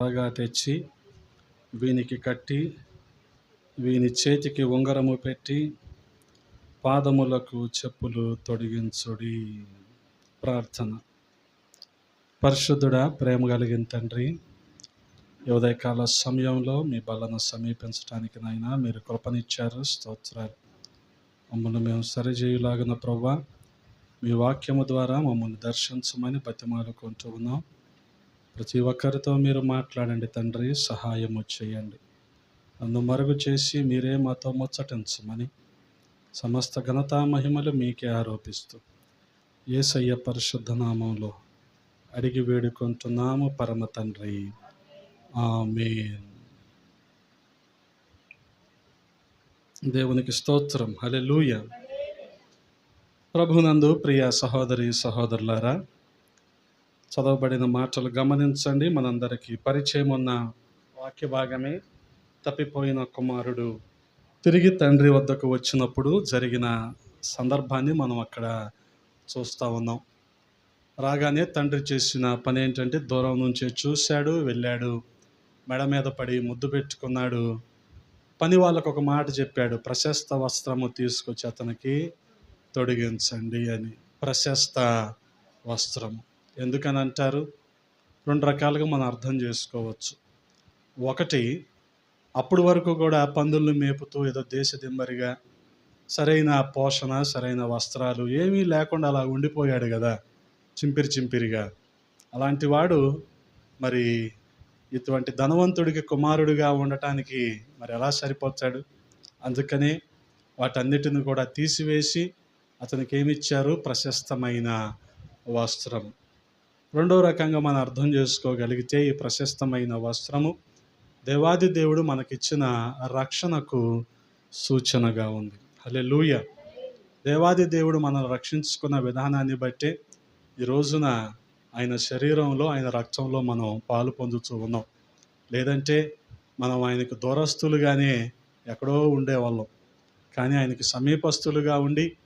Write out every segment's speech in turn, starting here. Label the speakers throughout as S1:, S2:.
S1: త్వరగా తెచ్చి వీనికి కట్టి వీని చేతికి ఉంగరము పెట్టి పాదములకు చెప్పులు తొడిగించుడి. ప్రార్థన. పరిశుద్ధుడా ప్రేమ కలిగిన తండ్రి ఈ ఉదయకాల సమయంలో మీ బలను సమీపించడానికి నాయన మీరు కృపనిచ్చారు స్తోత్రాలు. మమ్మల్ని మేము సరిచేయులాగిన ప్రభా మీ వాక్యము ద్వారా మమ్మల్ని దర్శించమని బతిమాలుకుంటూ ఉన్నాం. ప్రతి ఒక్కరితో మీరు మాట్లాడండి తండ్రి సహాయము చేయండి. నన్ను మరుగు చేసి మీరే మాతో ముచ్చటించమని సమస్త ఘనతా మహిమలు మీకే ఆరోపిస్తూ ఏసయ్య పరిశుద్ధ నామంలో అడిగి వేడుకుంటున్నాము పరమ తండ్రి. ఆమె దేవునికి స్తోత్రం. లూయ ప్రభునందు ప్రియ సహోదరి సహోదరులారా చదవబడిన మాటలు గమనించండి. మనందరికీ పరిచయం ఉన్న వాక్య భాగమే తప్పిపోయిన కుమారుడు తిరిగి తండ్రి వద్దకు వచ్చినప్పుడు జరిగిన సందర్భాన్ని మనం అక్కడ చూస్తూ ఉన్నాం. రాగానే తండ్రి చేసిన పని ఏంటంటే దూరం నుంచే చూశాడు వెళ్ళాడు మెడ మీద పడి ముద్దు పెట్టుకున్నాడు. పని వాళ్ళకు ఒక మాట చెప్పాడు ప్రశస్త వస్త్రము తీసుకొచ్చి అతనికి తొడిగించండి అని. ప్రశస్త వస్త్రము. ఎందుకని అంటారు? రెండు రకాలుగా మనం అర్థం చేసుకోవచ్చు. ఒకటి అప్పుడు వరకు కూడా పందుల్ని మేపుతూ ఏదో దేశ దిమ్మరిగా సరైన పోషణ సరైన వస్త్రాలు ఏమీ లేకుండా అలా ఉండిపోయాడు కదా చింపిరి చింపిరిగా. అలాంటి వాడు మరి ఇటువంటి ధనవంతుడికి కుమారుడిగా ఉండటానికి మరి ఎలా సరిపోతాడు? అందుకనే వాటన్నిటిని కూడా తీసివేసి అతనికి ఏమి ఇచ్చారు? ప్రశస్తమైన వస్త్రం. రెండో రకంగా మనం అర్థం చేసుకోగలిగితే ఈ ప్రశస్తమైన వస్త్రము దేవాది దేవుడు మనకిచ్చిన రక్షణకు సూచనగా ఉంది. అలే లూయ దేవాది దేవుడు మనల్ని రక్షించుకున్న విధానాన్ని బట్టి ఈ రోజున ఆయన శరీరంలో ఆయన రక్తంలో మనం పాలు పొందుతూ ఉన్నాం. లేదంటే మనం ఆయనకు దూరస్తులుగానే ఎక్కడో ఉండేవాళ్ళం. కానీ ఆయనకి సమీపస్తులుగా ఉండి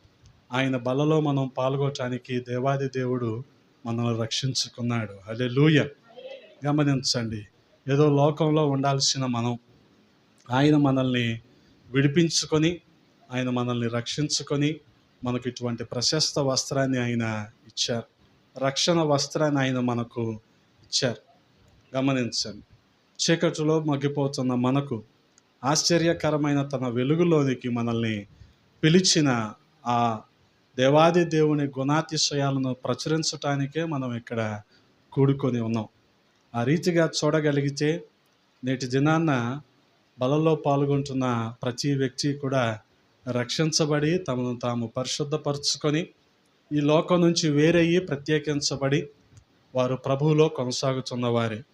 S1: ఆయన బలలో మనం పాల్గొనటానికి దేవాది దేవుడు మనల్ని రక్షించుకున్నాడు. అదే లూయ గమనించండి. ఏదో లోకంలో ఉండాల్సిన మనం. ఆయన మనల్ని విడిపించుకొని ఆయన మనల్ని రక్షించుకొని మనకు ఇటువంటి ప్రశస్త వస్త్రాన్ని ఆయన ఇచ్చారు. రక్షణ వస్త్రాన్ని ఆయన మనకు ఇచ్చారు. గమనించండి. చీకటిలో మగ్గిపోతున్న మనకు ఆశ్చర్యకరమైన తన వెలుగులోనికి మనల్ని పిలిచిన ఆ దేవాది దేవుని గుణాతిశయాలను ప్రచురించటానికే మనం ఇక్కడ కూడుకొని ఉన్నాం. ఆ రీతిగా చూడగలిగితే నేటి దినాన్న బలంలో పాల్గొంటున్న ప్రతి వ్యక్తి కూడా రక్షించబడి తమను తాము పరిశుద్ధపరుచుకొని ఈ లోకం నుంచి వేరయ్యి ప్రత్యేకించబడి వారు ప్రభువులో కొనసాగుతున్నవారే.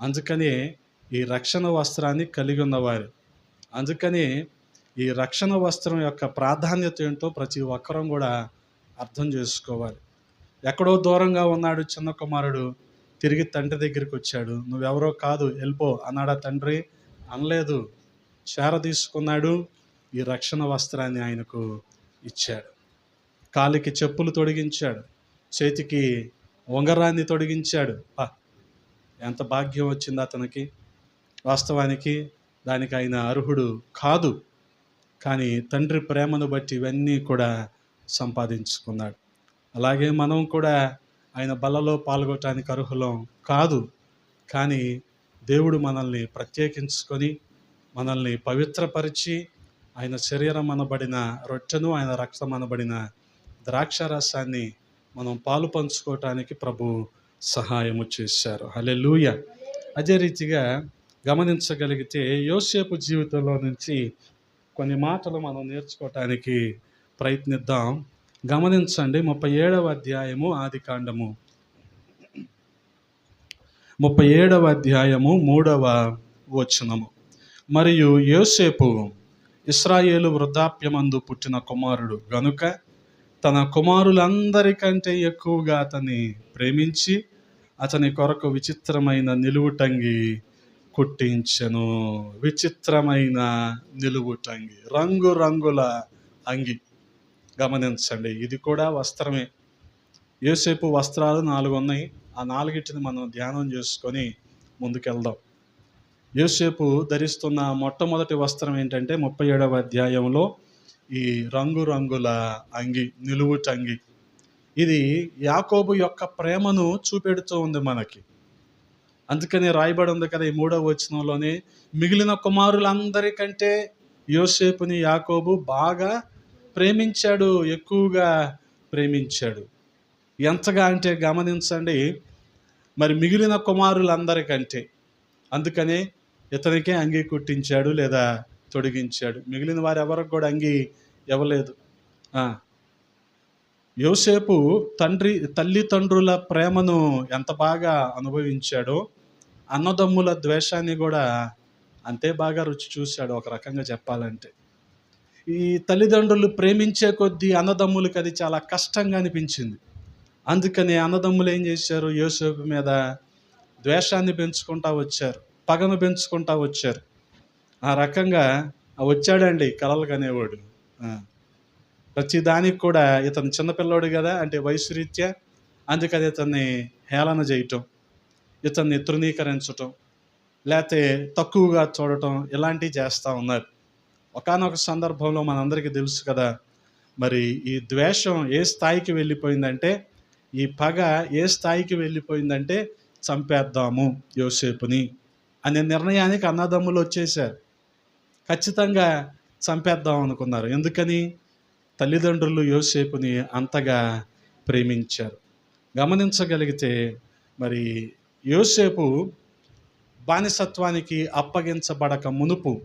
S1: అందుకని ఈ రక్షణ వస్త్రాన్ని కలిగి ఉన్నవారు. అందుకని ఈ రక్షణ వస్త్రం యొక్క ప్రాధాన్యత ఏంటో ప్రతి ఒక్కరం కూడా అర్థం చేసుకోవాలి. ఎక్కడో దూరంగా ఉన్నాడు చిన్న కుమారుడు తిరిగి తండ్రి దగ్గరికి వచ్చాడు. నువ్వెవరో కాదు వెళ్ళిపో అన్నాడా తండ్రి. అనలేదు చేర తీసుకున్నాడు ఈ రక్షణ వస్త్రాన్ని ఆయనకు ఇచ్చాడు. కాలికి చెప్పులు తొడిగించాడు చేతికి ఉంగరాన్ని తొడిగించాడు. ఎంత భాగ్యం వచ్చింది అతనికి. వాస్తవానికి దానికి ఆయన అర్హుడు కాదు. కానీ తండ్రి ప్రేమను బట్టి ఇవన్నీ కూడా సంపాదించుకున్నాడు. అలాగే మనం కూడా ఆయన బలలో పాల్గొనటానికి అర్హులం కాదు. కానీ దేవుడు మనల్ని ప్రత్యేకించుకొని మనల్ని పవిత్రపరిచి ఆయన శరీరం అనబడిన రొట్టెను ఆయన రక్తం అనబడిన ద్రాక్ష రసాన్ని మనం పాలు పంచుకోవటానికి ప్రభు సహాయము చేశారు. హలెలూయ అదే రీతిగా గమనించగలిగితే యోసేపు జీవితంలో నుంచి కొన్ని మాటలు మనం నేర్చుకోవటానికి ప్రయత్నిద్దాం. గమనించండి ముప్పై ఏడవ అధ్యాయము ఆది కాండము. ముప్పై ఏడవ అధ్యాయము మూడవ వచనము. మరియు యోసేపు ఇస్రాయేలు వృద్ధాప్యమందు పుట్టిన కుమారుడు గనుక తన కుమారులందరికంటే ఎక్కువగా అతన్ని ప్రేమించి అతని కొరకు విచిత్రమైన నిలువుటంగి కుట్టించెను విచిత్రమైన నిలువుటంగి రంగు రంగురంగుల అంగి. గమనించండి ఇది కూడా వస్త్రమే. ఏసేపు వస్త్రాలు నాలుగు ఉన్నాయి. ఆ నాలుగిటిని మనం ధ్యానం చేసుకొని ముందుకెళ్దాం. యోసేపు ధరిస్తున్న మొట్టమొదటి వస్త్రం ఏంటంటే ముప్పై ఏడవ అధ్యాయంలో ఈ రంగురంగుల అంగి నిలువుటంగి. ఇది యాకోబు యొక్క ప్రేమను చూపెడుతూ ఉంది మనకి. అందుకని రాయబడి ఉంది కదా ఈ మూడవ వచనంలోనే మిగిలిన కుమారులందరికంటే యోసేపుని యాకోబు బాగా ప్రేమించాడు ఎక్కువగా ప్రేమించాడు. ఎంతగా అంటే గమనించండి మరి మిగిలిన కుమారులందరికంటే. అందుకనే ఇతనికే అంగి కుట్టించాడు లేదా తొడిగించాడు. మిగిలిన వారు ఎవరికి కూడా అంగి ఇవ్వలేదు. యోసేపు తండ్రి తల్లిదండ్రుల ప్రేమను ఎంత బాగా అనుభవించాడో అన్నదమ్ముల ద్వేషాన్ని కూడా అంతే బాగా రుచి చూశాడు ఒక రకంగా చెప్పాలంటే. ఈ తల్లిదండ్రులు ప్రేమించే కొద్దీ అన్నదమ్ములకి అది చాలా కష్టంగా అనిపించింది. అందుకని అన్నదమ్ములు ఏం చేశారు? యోసేపు మీద ద్వేషాన్ని పెంచుకుంటా వచ్చారు పగను పెంచుకుంటా వచ్చారు. ఆ రకంగా వచ్చాడండి కలలు కనేవాడు ప్రతి దానికి కూడా ఇతను చిన్నపిల్లోడు కదా అంటే వయసు రీత్యా అందుకని ఇతన్ని హేళన చేయటం. ఇతన్ని తృణీకరించటం లేకపోతే తక్కువగా చూడటం ఇలాంటివి చేస్తూ ఉన్నారు. ఒకానొక సందర్భంలో మనందరికీ తెలుసు కదా మరి ఈ ద్వేషం ఏ స్థాయికి వెళ్ళిపోయిందంటే ఈ పగ ఏ స్థాయికి వెళ్ళిపోయిందంటే చంపేద్దాము యోసేపుని అనే నిర్ణయానికి అన్నదమ్ములు వచ్చేసారు ఖచ్చితంగా చంపేద్దాం అనుకున్నారు. ఎందుకని? తల్లిదండ్రులు యోసేపుని అంతగా ప్రేమించారు. గమనించగలిగితే మరి యోసేపు బానిసత్వానికి అప్పగించబడక మునుపు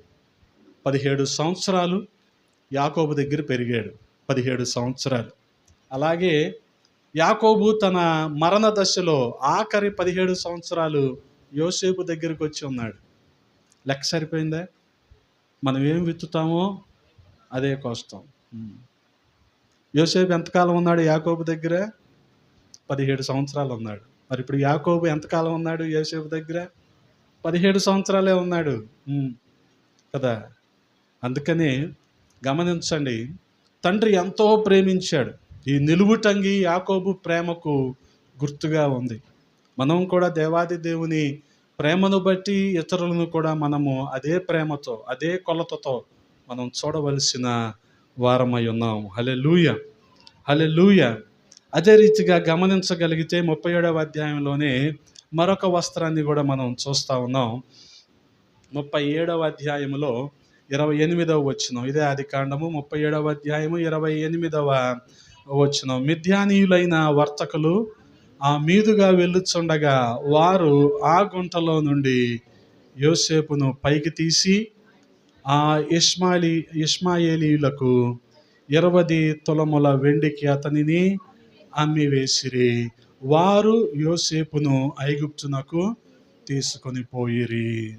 S1: పదిహేడు సంవత్సరాలు యాకోబు దగ్గర పెరిగాడు. పదిహేడు సంవత్సరాలు. అలాగే యాకోబు తన మరణ దశలో ఆఖరి పదిహేడు సంవత్సరాలు యోసేపు దగ్గరికి వచ్చి ఉన్నాడు. లెక్క సరిపోయిందా? మనం ఏం విత్తుతామో అదే కోస్తాం యోసేపు ఎంతకాలం ఉన్నాడు యాకోబు దగ్గర? పదిహేడు సంవత్సరాలు ఉన్నాడు. మరి ఇప్పుడు యాకోబు ఎంతకాలం ఉన్నాడు? యోసేపు దగ్గర? పదిహేడు సంవత్సరాలే ఉన్నాడు. కదా? అందుకని గమనించండి తండ్రి ఎంతో ప్రేమించాడు. ఈ నిలువుటంగి యాకోబు ప్రేమకు గుర్తుగా ఉంది. మనం కూడా దేవాది దేవుని ప్రేమను బట్టి ఇతరులను కూడా మనము అదే ప్రేమతో అదే కొలతతో మనం చూడవలసిన వారమై ఉన్నాం హలే లూయ హలే లూయ అదే రీతిగా గమనించగలిగితే ముప్పై ఏడవ అధ్యాయంలోనే మరొక వస్త్రాన్ని కూడా మనం చూస్తూ ఉన్నాం. ముప్పై ఏడవ అధ్యాయములో ఇరవై ఎనిమిదవ వచ్చిన ఇదే ఆది కాండము. ముప్పై ఏడవ అధ్యాయము ఇరవై ఎనిమిదవ వచ్చిన మిథ్యానీయులైన వర్తకులు ఆ మీదుగా వెళ్ళుచుండగా వారు ఆ గుంటలో నుండి యోసేపును పైకి తీసి ఆ ఇస్మాయిలీ ఇస్మాయేలీలకు ఇరవది తులముల వెండికి అతనిని అమ్మివేసిరి వారు యోసేపును ఐగుప్తునకు తీసుకొని పోయిరి.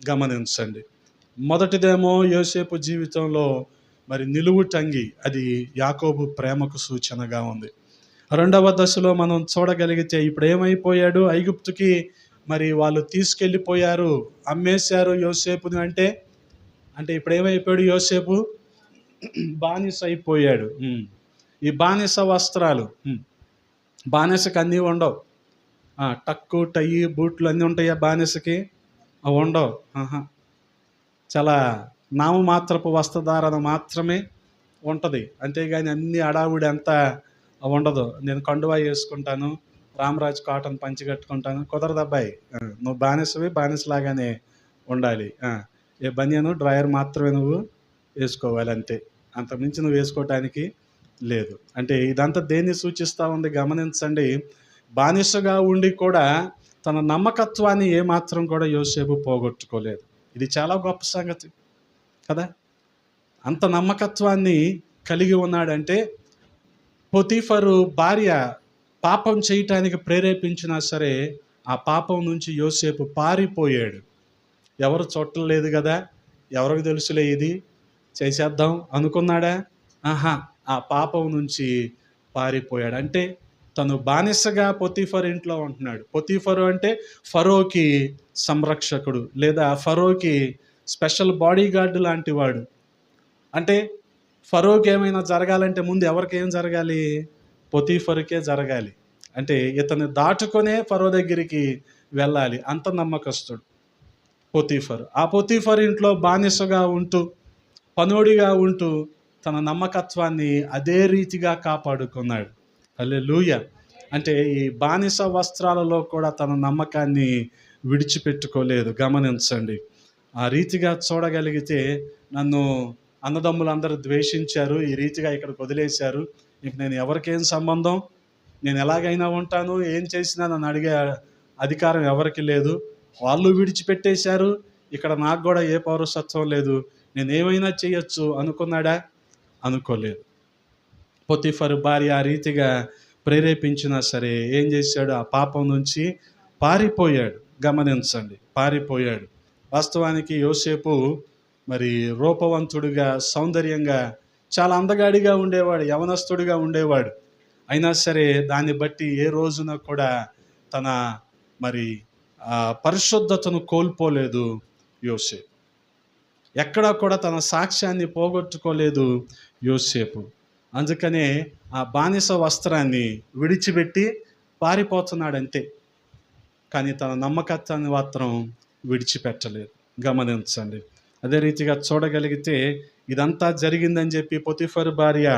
S1: గమనించండి. మొదటిదేమో యోసేపు జీవితంలో మరి నిలువు టంగి అది యాకోబు ప్రేమకు సూచనగా ఉంది. రెండవ దశలో మనం చూడగలిగితే ఇప్పుడు ఏమైపోయాడు ఐగుప్తుకి మరి వాళ్ళు తీసుకెళ్ళిపోయారు. అమ్మేశారు యోసేపుని అంటే అంటే ఇప్పుడు ఏమైపోయాడు యోసేపు? బానిస అయిపోయాడు ఈ బానిస వస్త్రాలు బానిసకి అన్నీ ఉండవు. టక్కు టయ్యి బూట్లు అన్నీ ఉంటాయా బానిసకి. అవి ఉండవు. చాలా నామమాత్రపు వస్త్రధారణ మాత్రమే ఉంటుంది. అంతేగాని అన్ని అడావుడి అంతా ఉండదు. నేను కండువా వేసుకుంటాను రామరాజ్ కాటన్ పంచి కట్టుకుంటాను కుదరదు అబ్బాయి నువ్వు బానిసవి బానిసలాగానే ఉండాలి. ఏ బనియను డ్రాయర్ మాత్రమే నువ్వు వేసుకోవాలి అంతే అంతకుమించి నువ్వు వేసుకోవటానికి లేదు. అంటే ఇదంతా దేన్ని సూచిస్తూ ఉంది గమనించండి. బానిసగా ఉండి కూడా తన నమ్మకత్వాన్ని ఏమాత్రం కూడా యోసేపు పోగొట్టుకోలేదు. ఇది చాలా గొప్ప సంగతి కదా? అంత నమ్మకత్వాన్ని కలిగి ఉన్నాడంటే పొతీఫరు భార్య పాపం చేయటానికి ప్రేరేపించినా సరే ఆ పాపం నుంచి యోసేపు పారిపోయాడు. ఎవరు చూడలేదు కదా? ఎవరికి తెలుసులే ఇది? చేసేద్దాం అనుకున్నాడా? ఆహా! ఆ పాపం నుంచి పారిపోయాడు. అంటే తను బానిసగా పొతిఫర్ ఇంట్లో ఉంటున్నాడు. పొతిఫరు అంటే ఫరోకి సంరక్షకుడు లేదా ఫరోకి స్పెషల్ బాడీ గార్డు లాంటి వాడు. అంటే ఫరోకి ఏమైనా జరగాలంటే ముందు ఎవరికి ఏం జరగాలి? పొతీఫర్కే జరగాలి. అంటే ఇతను దాటుకొనే ఫరో దగ్గరికి వెళ్ళాలి. అంత నమ్మకస్తుడు పొతీఫర్. ఆ పొతిఫర్ ఇంట్లో బానిసగా ఉంటూ పనోడిగా ఉంటూ తన నమ్మకత్వాన్ని అదే రీతిగా కాపాడుకున్నాడు. అల్లే అంటే ఈ బానిస వస్త్రాలలో కూడా తన నమ్మకాన్ని విడిచిపెట్టుకోలేదు. గమనించండి. ఆ రీతిగా చూడగలిగితే నన్ను అన్నదమ్ములందరూ ద్వేషించారు. ఈ రీతిగా ఇక్కడికి వదిలేశారు. ఇంక నేను ఎవరికేం సంబంధం? నేను ఎలాగైనా ఉంటాను? ఏం చేసినా నన్ను అడిగే అధికారం ఎవరికి లేదు? వాళ్ళు విడిచిపెట్టేశారు. ఇక్కడ నాకు కూడా ఏ పౌరసత్వం లేదు. నేను ఏమైనా చేయొచ్చు అనుకున్నాడా? అనుకోలేదు. పొతిఫరు భార్య ఆ రీతిగా ప్రేరేపించినా సరే ఏం చేశాడు? ఆ పాపం నుంచి పారిపోయాడు. గమనించండి పారిపోయాడు. వాస్తవానికి యోసేపు మరి రూపవంతుడిగా సౌందర్యంగా చాలా అందగాడిగా ఉండేవాడు యవనస్తుడిగా ఉండేవాడు. అయినా సరే దాన్ని బట్టి ఏ రోజున కూడా తన మరి పరిశుద్ధతను కోల్పోలేదు యోసేపు. ఎక్కడా కూడా తన సాక్ష్యాన్ని పోగొట్టుకోలేదు యోసేపు. అందుకనే ఆ బానిస వస్త్రాన్ని విడిచిపెట్టి పారిపోతున్నాడంతే. కానీ తన నమ్మకత్వాన్ని మాత్రం విడిచిపెట్టలేదు. గమనించండి. అదే రీతిగా చూడగలిగితే ఇదంతా జరిగిందని చెప్పి పొతిఫర్ భార్య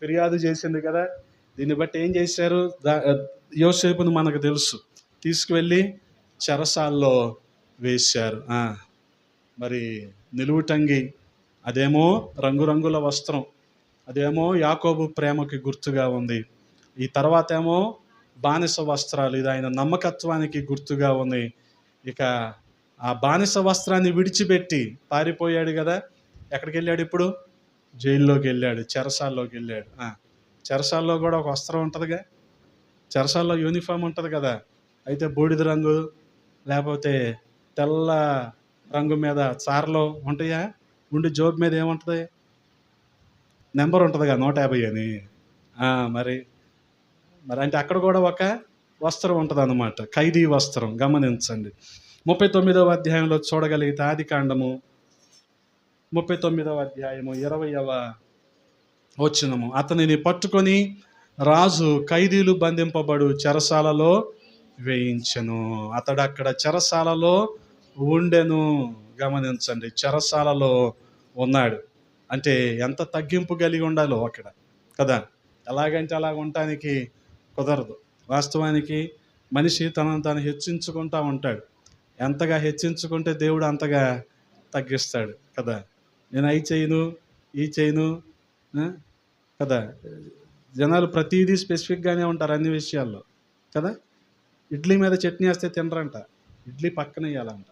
S1: ఫిర్యాదు చేసింది కదా. దీన్ని బట్టి ఏం చేశారు? దా యోసేపును మనకు తెలుసు. తీసుకువెళ్ళి చెరసాల్లో వేశారు. మరి నిలువుటంగి. అదేమో రంగురంగుల వస్త్రం. అదేమో యాకోబు ప్రేమకి గుర్తుగా ఉంది. ఈ తర్వాత ఏమో బానిస వస్త్రాలు. ఇది ఆయన నమ్మకత్వానికి గుర్తుగా ఉంది. ఇక ఆ బానిస వస్త్రాన్ని విడిచిపెట్టి పారిపోయాడు కదా. ఎక్కడికి వెళ్ళాడు ఇప్పుడు? జైల్లోకి వెళ్ళాడు చెరసాల్లోకి వెళ్ళాడు చెరసాల్లో కూడా ఒక వస్త్రం ఉంటుందిగా. చెరసాల్లో యూనిఫామ్ ఉంటుంది కదా. అయితే బూడిద రంగు లేకపోతే తెల్ల రంగు మీద చారలో ఉంటాయా? ఉండి జోబు మీద ఏముంటుంది? నెంబర్ ఉంటుందిగా నూట యాభై అని. మరి మరి అంటే అక్కడ కూడా ఒక వస్త్రం ఉంటుంది అన్నమాట ఖైదీ వస్త్రం గమనించండి. ముప్పై తొమ్మిదవ అధ్యాయంలో చూడగలిగితే ఆది కాండము. ముప్పై తొమ్మిదవ అధ్యాయము ఇరవయవ వచ్చినము అతనిని పట్టుకొని రాజు ఖైదీలు బంధింపబడు చెరసాలలో వేయించను. అతడు అక్కడ చెరసాలలో ఉండెను గమనించండి. చెరసాలలో ఉన్నాడు. అంటే ఎంత తగ్గింపు కలిగి ఉండాలో అక్కడ. కదా? ఎలాగంటే అలాగ ఉండటానికి కుదరదు. వాస్తవానికి మనిషి తనను తాను హెచ్చించుకుంటా ఉంటాడు. ఎంతగా హెచ్చించుకుంటే దేవుడు అంతగా తగ్గిస్తాడు. కదా? నేను అవి చేయను ఈ చేయను కదా? జనాలు ప్రతిదీ స్పెసిఫిక్గానే ఉంటారు అన్ని విషయాల్లో. కదా? ఇడ్లీ మీద చట్నీ వేస్తే తినరంట. ఇడ్లీ పక్కన వేయాలంట.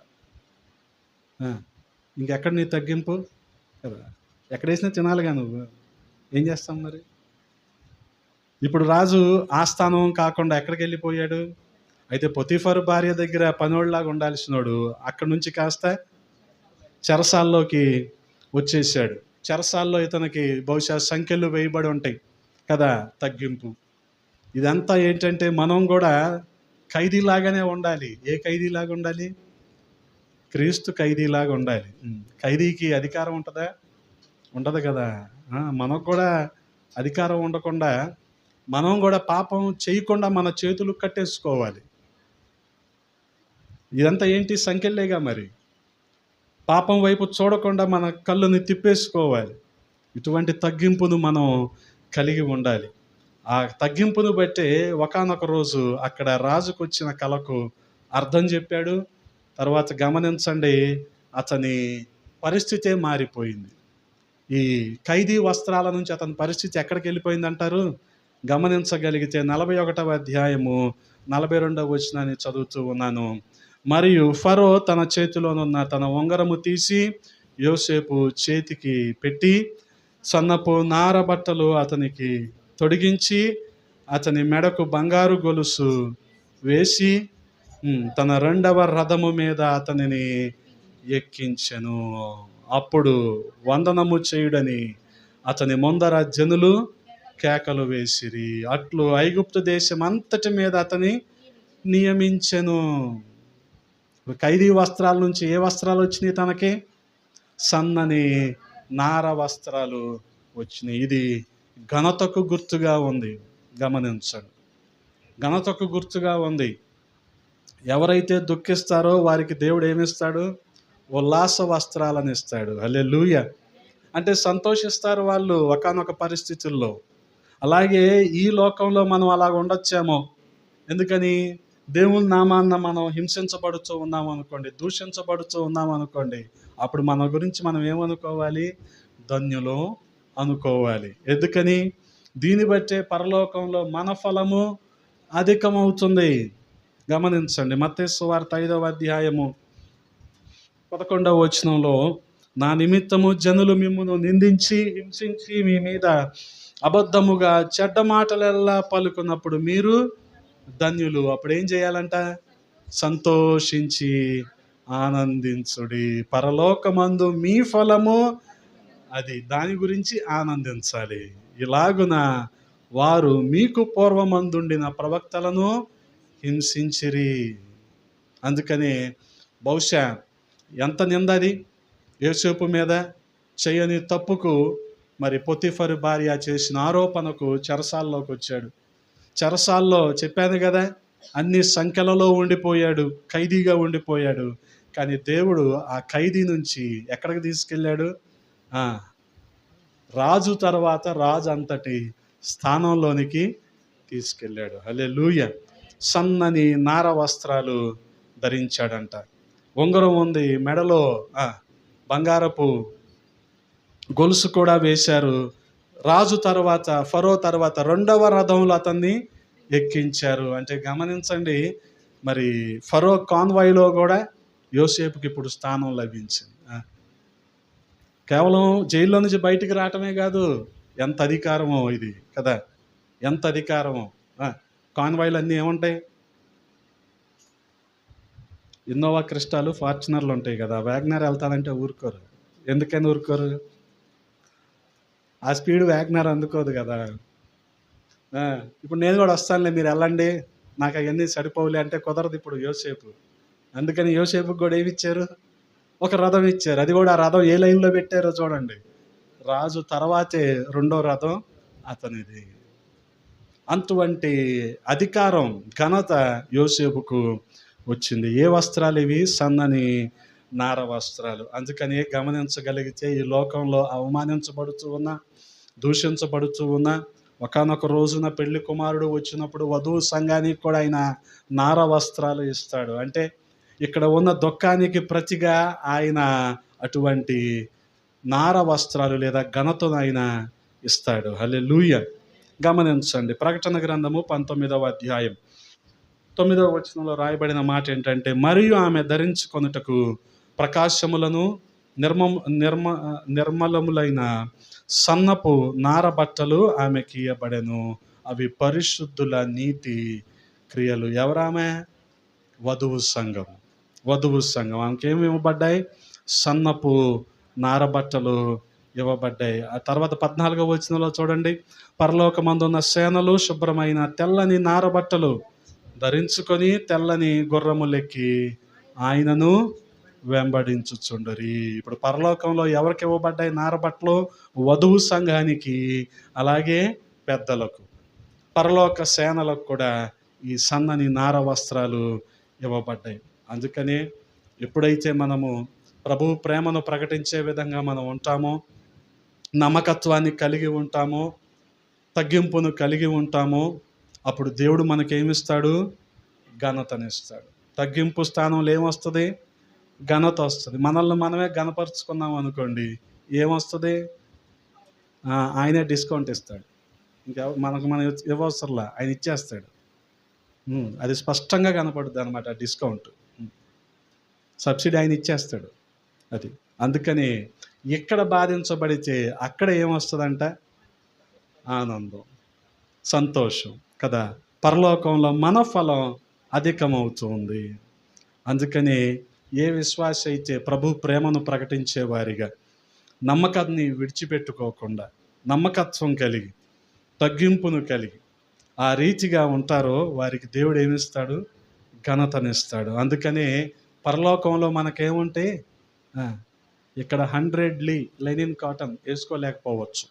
S1: ఇంకెక్కడ నీ తగ్గింపు? కదా ఎక్కడ వేసినా తినాలిగా నువ్వు. ఏం చేస్తాం మరి? ఇప్పుడు రాజు ఆస్థానం కాకుండా ఎక్కడికి వెళ్ళిపోయాడు? అయితే పొతిఫర్ భార్య దగ్గర పనోళ్ళలాగా ఉండాల్సినోడు అక్కడి నుంచి కాస్త చెరసాల్లోకి వచ్చేసాడు. చెరసాల్లో ఇతనికి బహుశా సంఖ్యలు వేయబడి ఉంటాయి కదా తగ్గింపు. ఇదంతా ఏంటంటే మనం కూడా ఖైదీలాగానే ఉండాలి. ఏ ఖైదీలాగా ఉండాలి? క్రీస్తు ఖైదీలాగా ఉండాలి. ఖైదీకి అధికారం ఉంటుందా? ఉండదు కదా. మనకు కూడా అధికారం ఉండకుండా మనం కూడా పాపం చేయకుండా మన చేతులు కట్టేసుకోవాలి. ఇదంతా ఏంటి సంఖ్యలేగా మరి? పాపం వైపు చూడకుండా మన కళ్ళుని తిప్పేసుకోవాలి. ఇటువంటి తగ్గింపును మనం కలిగి ఉండాలి. ఆ తగ్గింపును బట్టే ఒకానొక రోజు అక్కడ రాజుకు వచ్చిన కళకు అర్థం చెప్పాడు. తర్వాత గమనించండి అతని పరిస్థితే మారిపోయింది. ఈ ఖైదీ వస్త్రాల నుంచి అతని పరిస్థితి ఎక్కడికి వెళ్ళిపోయింది అంటారు గమనించగలిగితే నలభై ఒకటవ అధ్యాయము నలభై రెండవ వచనాన్ని చదువుతూ ఉన్నాను. మరియు ఫరో తన చేతిలోనున్న తన ఉంగరము తీసి యోసేపు చేతికి పెట్టి సన్నపు నార బట్టలు అతనికి తొడిగించి అతని మెడకు బంగారు గొలుసు వేసి తన రెండవ రథము మీద అతనిని ఎక్కించెను. అప్పుడు వందనము చేయుడని అతని ముందర జనులు కేకలు వేసిరి. అట్లు ఐగుప్తు దేశం అంతటి మీద అతని నియమించెను. ఖైదీ వస్త్రాల నుంచి ఏ వస్త్రాలు వచ్చినాయి తనకి? సన్నని నార వస్త్రాలు వచ్చినాయి. ఇది ఘనతకు గుర్తుగా ఉంది. గమనించండి. ఘనతకు గుర్తుగా ఉంది. ఎవరైతే దుఃఖిస్తారో వారికి దేవుడు ఏమిస్తాడు? ఉల్లాస వస్త్రాలను ఇస్తాడు. అల్లే అంటే సంతోషిస్తారు వాళ్ళు ఒకనొక పరిస్థితుల్లో. అలాగే ఈ లోకంలో మనం అలాగ ఉండొచ్చేమో. ఎందుకని? దేవుని నామాన్న మనం హింసించబడుతూ ఉన్నాం అనుకోండి దూషించబడుతూ ఉన్నాం అనుకోండి అప్పుడు మన గురించి మనం ఏమనుకోవాలి? ధన్యులు అనుకోవాలి. ఎందుకని? దీన్ని బట్టే పరలోకంలో మన ఫలము అధికమవుతుంది. గమనించండి. మత్తేసు వార్త ఐదవ అధ్యాయము పదకొండవ వచనంలో నా నిమిత్తము జనులు మిమ్మును నిందించి హింసించి మీ మీద అబద్ధముగా చెడ్డ మాటలెల్లా పలుకున్నప్పుడు మీరు ధన్యులు. అప్పుడు ఏం చేయాలంట? సంతోషించి ఆనందించుడి. పరలోకమందు మీ ఫలము అది. దాని గురించి ఆనందించాలి. ఇలాగున వారు మీకు పూర్వమందుండిన ప్రవక్తలను హింసించిరి. అందుకని బహుశా ఎంత నిందది? ఏసేపు మీద చేయని తప్పుకు మరి పొతిఫరు భార్య చేసిన ఆరోపణకు చెరసాల్లోకి వచ్చాడు. చెరసాల్లో చెప్పాను కదా అన్ని సంఖ్యలలో ఉండిపోయాడు ఖైదీగా ఉండిపోయాడు. కానీ దేవుడు ఆ ఖైదీ నుంచి ఎక్కడికి తీసుకెళ్ళాడు? రాజు తర్వాత రాజు అంతటి స్థానంలోనికి తీసుకెళ్ళాడు. అలే లూయ సన్నని నార వస్త్రాలు ధరించాడంట. ఉంగరం ఉంది మెడలో బంగారపు గొలుసు కూడా వేశారు. రాజు తర్వాత ఫరో తర్వాత రెండవ రథంలో అతన్ని ఎక్కించారు. అంటే గమనించండి మరి ఫరో కాన్వాయ్లో కూడా యోసేపుకి ఇప్పుడు స్థానం లభించింది. కేవలం జైల్లో నుంచి బయటికి రావటమే కాదు ఎంత అధికారమో ఇది కదా ఎంత అధికారమో. కాన్వాయ్లు అన్నీ ఏముంటాయి? ఇన్నోవా క్రిస్టాలు ఫార్చునర్లు ఉంటాయి కదా వ్యాగ్నర్ వెళ్తానంటే ఊరుకోరు. ఎందుకని ఊరుకోరు? ఆ స్పీడ్ వ్యాగ్నర్ అందుకోదు కదా. ఇప్పుడు నేను కూడా వస్తానులే మీరు వెళ్ళండి. నాకు అవన్నీ సరిపోవులే అంటే కుదరదు ఇప్పుడు యోసేపు. అందుకని యోసేపుకి కూడా ఏమి ఇచ్చారు? ఒక రథం ఇచ్చారు. అది కూడా ఆ రథం ఏ లైన్లో పెట్టారో చూడండి. రాజు తర్వాతే రెండో రథం అతనిది. అటువంటి అధికారం ఘనత యోసేపుకు వచ్చింది. ఏ వస్త్రాలు ఇవి? సన్నని నార వస్త్రాలు. అందుకని గమనించగలిగితే ఈ లోకంలో అవమానించబడుతూ ఉన్నా దూషించబడుతూ ఉన్నా ఒకనొక రోజున పెళ్ళి కుమారుడు వచ్చినప్పుడు వధువు సంఘానికి కూడా ఆయన నార వస్త్రాలు ఇస్తాడు. అంటే ఇక్కడ ఉన్న దుఃఖానికి ప్రతిగా ఆయన అటువంటి నార వస్త్రాలు లేదా ఘనతను ఆయన ఇస్తాడు. హలే గమనించండి. ప్రకటన గ్రంథము పంతొమ్మిదవ అధ్యాయం. తొమ్మిదవ వచనంలో రాయబడిన మాట ఏంటంటే మరియు ఆమె ధరించుకొనుటకు ప్రకాశములను నిర్మం నిర్మ నిర్మలములైన సన్నపు నార బట్టలు ఆమెకి ఇయ్యబడెను. అవి పరిశుద్ధుల నీతి క్రియలు. ఎవరామె? వధువు సంఘం వధువు సంఘం. ఆమెకి ఏమి ఇవ్వబడ్డాయి? సన్నపు నార బట్టలు ఇవ్వబడ్డాయి. ఆ తర్వాత పద్నాలుగవ వచనంలో చూడండి. పరలోకమందున్న సేనలు శుభ్రమైన తెల్లని నార బట్టలు ధరించుకొని తెల్లని గుర్రములెక్కి ఆయనను వెంబడించుచుండరి. ఇప్పుడు పరలోకంలో ఎవరికి ఇవ్వబడ్డాయి నారబట్టలు? వధువు సంఘానికి అలాగే పెద్దలకు. పరలోక సేనలకు కూడా ఈ సన్నని నార వస్త్రాలు ఇవ్వబడ్డాయి. అందుకనే ఎప్పుడైతే మనము ప్రభు ప్రేమను ప్రకటించే విధంగా మనం ఉంటామో నమ్మకత్వాన్ని కలిగి ఉంటామో తగ్గింపును కలిగి ఉంటామో అప్పుడు దేవుడు మనకేమిస్తాడు? ఘనతనిస్తాడు తగ్గింపు స్థానంలో ఏమొస్తుంది? ఘనత వస్తుంది. మనల్ని మనమే ఘనపరుచుకున్నాం అనుకోండి ఏమొస్తుంది? ఆయనే డిస్కౌంట్ ఇస్తాడు. ఇంకా మనకు మనం ఇవ్వవసరంలా ఆయన ఇచ్చేస్తాడు. అది స్పష్టంగా కనపడుద్ది అనమాట డిస్కౌంట్. సబ్సిడీ ఆయన ఇచ్చేస్తాడు. అది. అందుకని ఇక్కడ బాధించబడితే అక్కడ ఏమొస్తుందంట? ఆనందం సంతోషం కదా. పరలోకంలో మన ఫలం అధికమవుతుంది. అందుకని ఏ విశ్వాస అయితే ప్రభు ప్రేమను ప్రకటించేవారిగా నమ్మకాన్ని విడిచిపెట్టుకోకుండా నమ్మకత్వం కలిగి తగ్గింపును కలిగి ఆ రీతిగా ఉంటారో వారికి దేవుడు ఏమిస్తాడు? ఘనతనిస్తాడు. అందుకనే పరలోకంలో మనకేముంటే ఇక్కడ హండ్రెడ్లీ లెనిన్ కాటన్ వేసుకోలేకపోవచ్చు.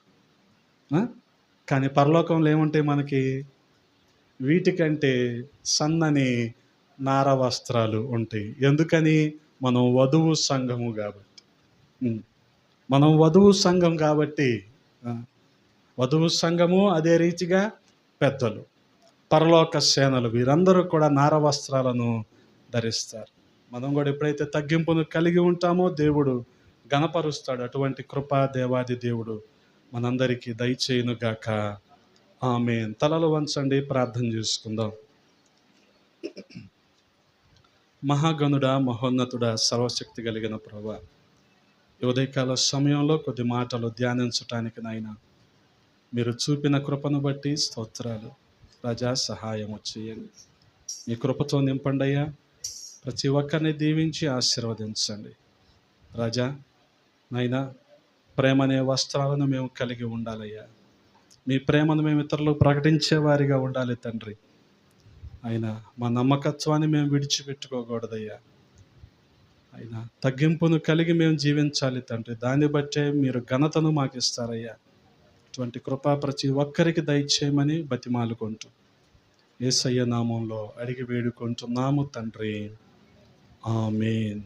S1: కానీ పరలోకంలో ఏముంటాయి మనకి? వీటికంటే సన్నని నార వస్త్రాలు ఉంటాయి. ఎందుకని? మనం వధువు సంఘము కాబట్టి. మనం వధువు సంఘం కాబట్టి వధువు సంఘము అదే రీతిగా పెద్దలు. పరలోక సేనలు వీరందరూ కూడా నార వస్త్రాలను ధరిస్తారు. మనం కూడా ఎప్పుడైతే తగ్గింపును కలిగి ఉంటామో దేవుడు గణపరుస్తాడు అటువంటి కృపా దేవాది దేవుడు మనందరికీ దయచేయునుగాక. ఆమె తలలు వంచండి ప్రార్థన చేసుకుందాం. మహాగణుడా మహోన్నతుడా సర్వశక్తి కలిగిన ప్రభా ఉదయకాల సమయంలో కొద్ది మాటలు ధ్యానించటానికి నాయన మీరు చూపిన కృపను బట్టి స్తోత్రాలు ప్రజా సహాయం చేయండి మీ కృపతో నింపండి అయ్యా ప్రతి ఒక్కరిని దీవించి ఆశీర్వదించండి. రాజా నైనా ప్రేమ అనే వస్త్రాలను మేము కలిగి ఉండాలయ్యా. మీ ప్రేమను మేము ఇతరులకు ప్రకటించేవారిగా ఉండాలి తండ్రి. అయినా మా నమ్మకత్వాన్ని మేము విడిచిపెట్టుకోకూడదయ్యా. అయినా తగ్గింపును కలిగి మేము జీవించాలి తండ్రి. దాన్ని బట్టే మీరు ఘనతను మాకు ఇస్తారయ్యా అటువంటి కృప ప్రతి ఒక్కరికి దయచేయమని బతిమాలుకుంటూ ఏసయ్య నామంలో అడిగి వేడుకుంటున్నాము తండ్రి. ఆమెన్.